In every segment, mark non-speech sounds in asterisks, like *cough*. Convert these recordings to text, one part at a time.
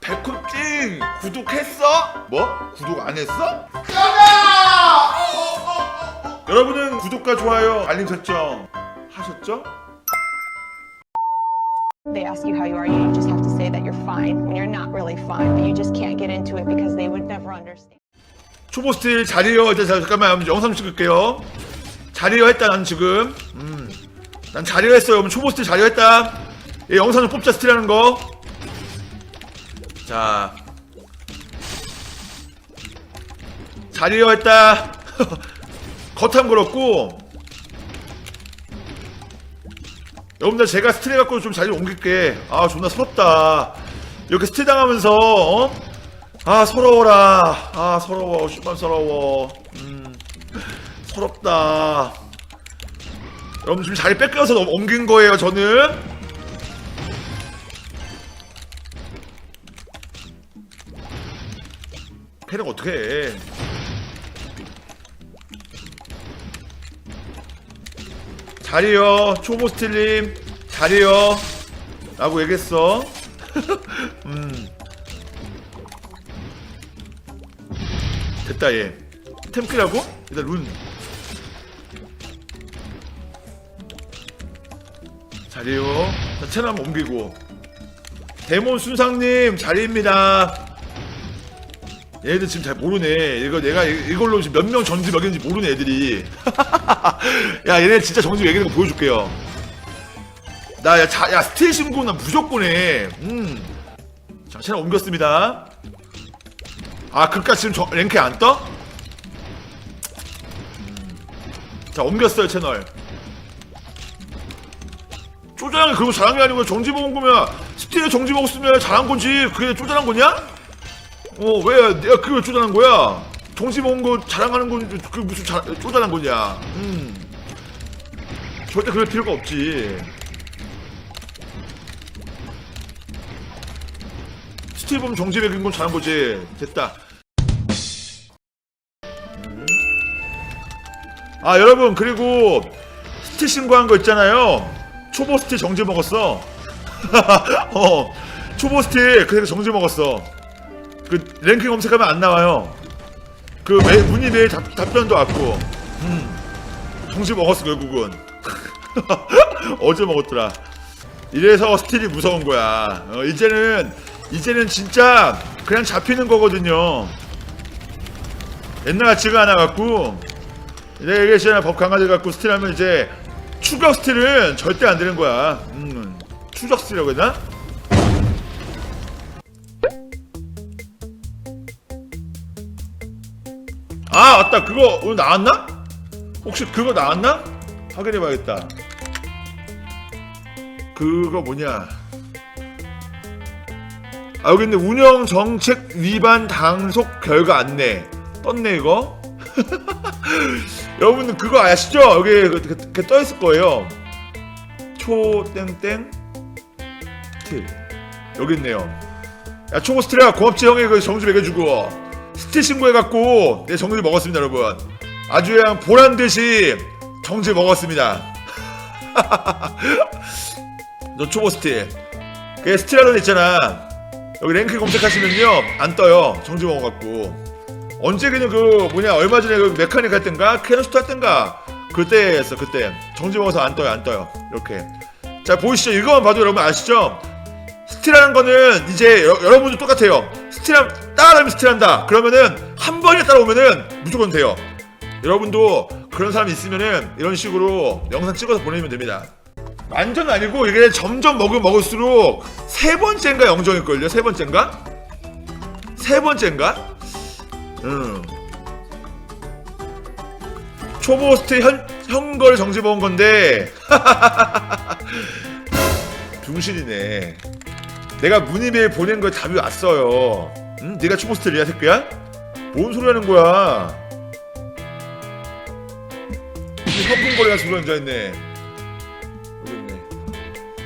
백호찡 구독했어? 뭐? 구독 안 했어? 여러분은 구독과 좋아요 알림 설정 하셨죠? They ask you how you are, you just have to say that you're fine when you're not really fine, but you just can't get into it because they would never understand. 초보 스틸 자리요 이제 잠깐만 영상 찍을게요. 자리요 했다 난 지금. 음. 난 자리요 했어요. 그럼 초보 스틸 자리요 했다. 이 영상 좀 뽑자 스틸하는 거자. 자리요 했다. *laughs* 겉함 그렇고. 여러분들 제가 스틸 해갖고 좀 자리 옮길게. 아 존나 서럽다. 이렇게 스틸 당하면서 어? 아 서러워라. 아 서러워. 슈만 서러워. 음 서럽다. 여러분 지금 자리 뺏겨서 넘- 옮긴 거예요 저는. 패는 어떻게 해? 자리요 초보 스틸님. 자리요. 라고 얘기했어. *laughs* 음 됐다 얘 템키라고? 일단 룬. 자리요. 자 한번 옮기고. 데몬 순상님 자리입니다. 얘들 지금 잘 모르네. 이거 내가 이- 이걸로 지금 몇 명 전지 먹였는지 모르네 애들이. *laughs* 야 얘네 진짜 정지 매기는 거 보여줄게요. 나야 야 스틸 신고는 무조건 해 음자 채널 옮겼습니다 아, 그니까 지금 저, 랭크에 안 떠? 음. 자, 옮겼어요, 채널. 쪼잔하게 그리고 잘한 게 아니고 정지 먹은 거면, 스틸에 정지 먹었으면 잘한 거지. 그게 쪼잔한 거냐? 어, 왜, 내가 그걸 쪼잔한 거야? 정지 먹은 거 자랑하는 건, 그게 무슨 자, 쪼잔한 거냐? 음. 절대 그럴 필요가 없지. 스틸 보면 먹인 건 잘한 거지. 됐다. 아 여러분 그리고 스틸 신고한 거 있잖아요. 초보 스틸 정지 먹었어. *laughs* 어 초보 스틸 그래서 정지 먹었어. 그 랭킹 검색하면 안 나와요. 그 매, 문의 메일 답, 답변도 왔고. 음 정지 먹었어 결국은. *laughs* 어제 먹었더라. 이래서 스틸이 무서운 거야. 어, 이제는 이제는 진짜 그냥 잡히는 거거든요 옛날 같지가 않아 갖고 내가 얘기했잖아 법 강화돼 갖고 스틸하면 이제 추격 스틸은 절대 안 되는 거야. 음, 추적 스틸이라고 했나? 아 맞다 그거 오늘 나왔나? 혹시 그거 나왔나? 확인해봐야겠다. 그거 뭐냐? 아 여기 있네 운영 정책 위반 단속 결과 안내 떴네 이거. *laughs* 여러분들 그거 아시죠? 여기 그, 그, 그 떠있을 거예요. 초 땡땡 스틸 여기 있네요. 야 초보 스틸아 고맙지 형이 그 정지 매겨주고 스틸 신고해갖고 내 정지 먹었습니다 여러분. 아주 그냥 보란 듯이 정지 먹었습니다. *laughs* 너 초보 스틸. 그 스틸하던 있잖아. 여기 랭크 검색하시면요 안 떠요. 정지 먹어갖고. 언제 그냥 그 뭐냐 얼마 전에 그 메카닉 할 땐가? 캐논스트 할 땐가? 그때였어 그때. 정지 먹어서 안 떠요 안 떠요. 이렇게. 자 보이시죠? 이거만 봐도 여러분 아시죠? 스틸하는 거는 이제 여, 여러분도 똑같아요. 스틸함 따라하면 스틸한다. 그러면은 한 번에 따라오면은 무조건 돼요. 여러분도 그런 사람 있으면은 이런 식으로 영상 찍어서 보내면 됩니다 완전 아니고 이게 점점 먹으면 먹을수록 세 번째인가 영정일 걸요? 세 번째인가? 세 번째인가? 응. 초보스트 현, 현걸 정지 먹은 건데. *laughs* 병신이네. 내가 문의메일 보낸 거 답이 왔어요. 응? 네가 초보스트야 새끼야? 뭔 소리 하는 거야? 이 현금거래가 들어 앉아있네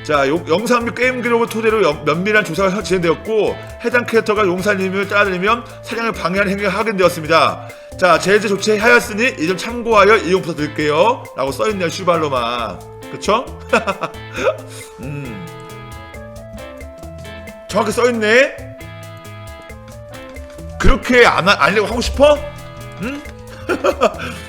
자, 용- 영상 및 게임 기록을 토대로 연- 면밀한 조사가 진행되었고 해당 캐릭터가 용사님을 따르면 사냥을 방해하는 행위가 확인되었습니다. 자 제재 조치하였으니 이 점 참고하여 이용 부탁드릴게요 라고 써있네요 슈발로마 그쵸? *laughs* 음 정확히 써있네 그렇게 안, 하- 안 하려고 하고 싶어? 응? *laughs*